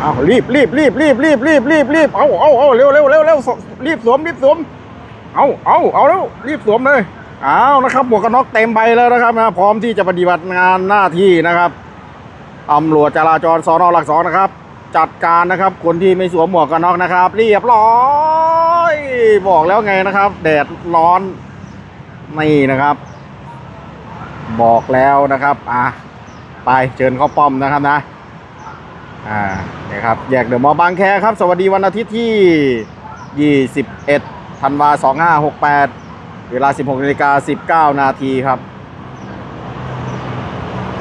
เอารีบรีบรีบรีบรีบรีบรีบรีบเอาเอาเอาเร็วเร็วเร็วเร็วรีบสวมรีบสวมเอาเอาเอาแล้วรีบสวมเลยเอานะครับหมวกกันน็อกเต็มใบแล้วนะครับนะพร้อมที่จะปฏิบัติงานหน้าที่นะครับตำรวจจราจรสอนอหลักสองนะครับ จัดการนะครับ คนที่ไม่สวมหมวกกันน็อกนะครับ เรียบร้อยบอกแล้วไงนะครับ แดดร้อนนี่นะครับ บอกแล้วนะครับ อะไปเชิญเข้าป้อมนะครับนะ อ่าเนี่ยครับแยกเดอะมอลล์บางแคครับ สวัสดีวันอาทิตย์ที่ 21ธันวา2568 เวลา 16นาฬิกา19 นาทีครับ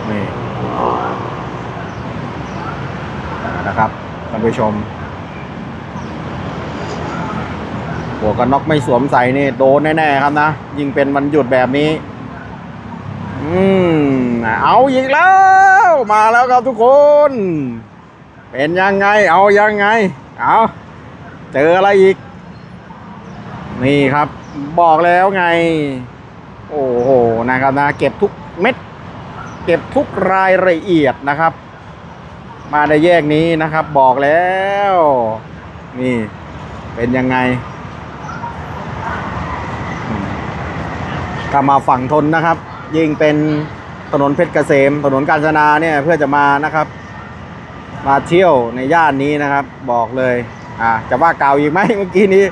นี่นะครับท่านผู้ชมหัวกันน็อกไม่สวมใส่นี่โดนแน่ ๆ ครับนะ ยิ่งเป็นวันหยุดแบบนี้ อืม เอาอีกแล้ว มาแล้วครับทุกคน เป็นยังไง เอายังไง เอาเจออะไรอีก นี่ครับ บอกแล้วไง โอ้โห นะครับนะ เก็บทุกเม็ด เก็บทุกรายละเอียดนะครับ มาในแยกนี้นะครับ บอกแล้ว นี่ เป็นยังไงอืมถ้ามาฝั่งทนนะครับ ยิ่งเป็นถนนเพชรเกษม ถนนกาญจนาเนี่ยเพื่อจะมานะครับ มาเที่ยวในย่านนี้นะครับ บอกเลยอ่าจะว่าเก่าอีกไหมเมื่อกี้นี้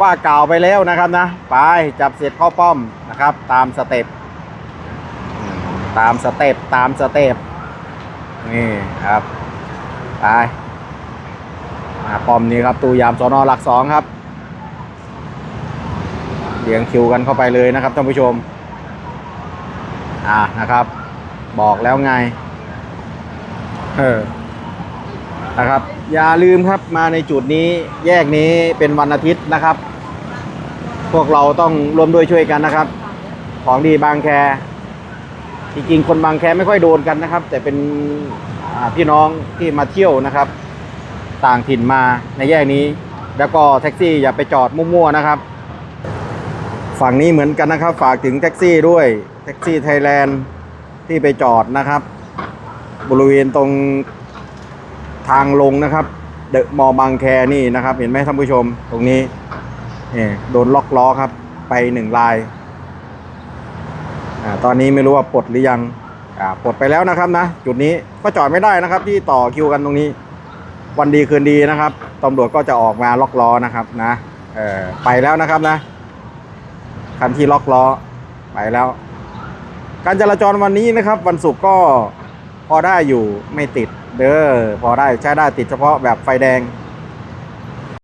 ว่าเก่าไปแล้วนะครับนะไปจับเสร็จเข้าป้อมนะครับ ตามสเต็ปตามสเต็ปตามสเต็ปนี่ครับไปป้อมนี้ครับตู้ยามสอนอหลักสองครับเรียงคิวกันเข้าไปเลยนะครับท่านผู้ชมอ่านะครับ บอกแล้วไงเออ นะครับ อย่าลืมครับมาในจุดนี้แยกนี้เป็นวันอาทิตย์นะครับ พวกเราต้องร่วมด้วยช่วยกันนะครับ ของดีบางแคจริงๆคนบางแคไม่ค่อยโดนกันนะครับ แต่เป็นพี่น้องที่มาเที่ยวนะครับ ต่างถิ่นมาในแยกนี้ แล้วก็แท็กซี่อย่าไปจอดมั่วๆนะครับ ฝั่งนี้เหมือนกันนะครับ ฝากถึงแท็กซี่ด้วยแท็กซี่ไทยแลนด์ที่ไปจอดนะครับ บริเวณตรง ทางลงนะครับ เดอะมอบางแคนี่นะครับ เห็นไหมท่านผู้ชมตรงนี้นี่โดนล็อกล้อครับ ไปหนึ่งลายอ่าตอนนี้ไม่รู้ว่าปลดหรือยังอ่าปลดไปแล้วนะครับนะ จุดนี้ก็จอดไม่ได้นะครับ ที่ต่อคิวกันตรงนี้ วันดีคืนดีนะครับตำรวจก็จะออกมาล็อกล้อนะครับนะเออไปแล้วนะครับนะคันที่ล็อกล้อไปแล้ว การจราจรวันนี้นะครับ วันศุกร์ก็ พอได้อยู่ไม่ติดเด้อพอได้ใช้ได้ติดเฉพาะแบบไฟแดง